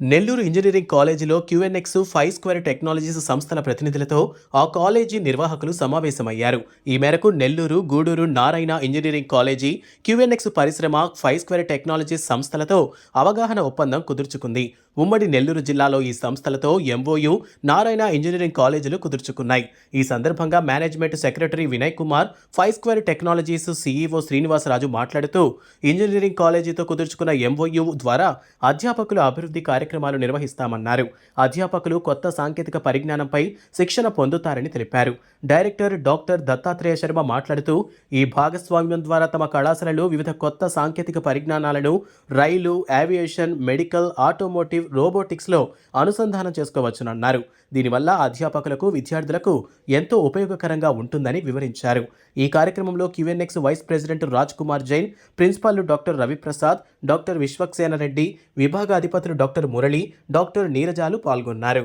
Nellore engineering కాలేజీలో క్యూఎన్ఎక్స్ five square technologies సంస్థల ప్రతినిధులతో ఆ కాలేజీ నిర్వాహకులు సమావేశమయ్యారు. ఈ మేరకు Nellore Gudur Narayana engineering college QNX పరిశ్రమ ఫైవ్ స్క్వేర్ టెక్నాలజీస్ సంస్థలతో అవగాహన ఒప్పందం కుదుర్చుకుంది. ఉమ్మడి నెల్లూరు జిల్లాలో ఈ సంస్థలతో ఎంఓయు నారాయణ ఇంజనీరింగ్ కాలేజీలు కుదుర్చుకున్నాయి. ఈ సందర్భంగా management secretary Vinay Kumar five square technologies CEO Srinivasaraju మాట్లాడుతూ ఇంజనీరింగ్ కాలేజీతో కుదుర్చుకున్న ఎంఓయు ద్వారా అధ్యాపకుల అభివృద్ధి కార్యక్రమాలు నిర్వహిస్తామన్నారు. అధ్యాపకులు కొత్త సాంకేతిక పరిజ్ఞానంపై శిక్షణ పొందుతారని తెలిపారు. డైరెక్టర్ డాక్టర్ దత్తాత్రేయ శర్మ మాట్లాడుతూ ఈ భాగస్వామ్యం ద్వారా తమ కళాశాలలు వివిధ కొత్త సాంకేతిక పరిజ్ఞానాలను రైలు ఏవియేషన్ మెడికల్ ఆటోమోటివ్ రోబోటిక్స్లో అనుసంధానం చేసుకోవచ్చునన్నారు. దీనివల్ల అధ్యాపకులకు విద్యార్థులకు ఎంతో ఉపయోగకరంగా ఉంటుందని వివరించారు. ఈ కార్యక్రమంలో QNX vice president Raj Kumar Jain principal doctor Raviprasad doctor Vishwaksena Reddy విభాగ అధిపతులు డాక్టర్ మురళి డాక్టర్ నీరజాలు పాల్గొన్నారు.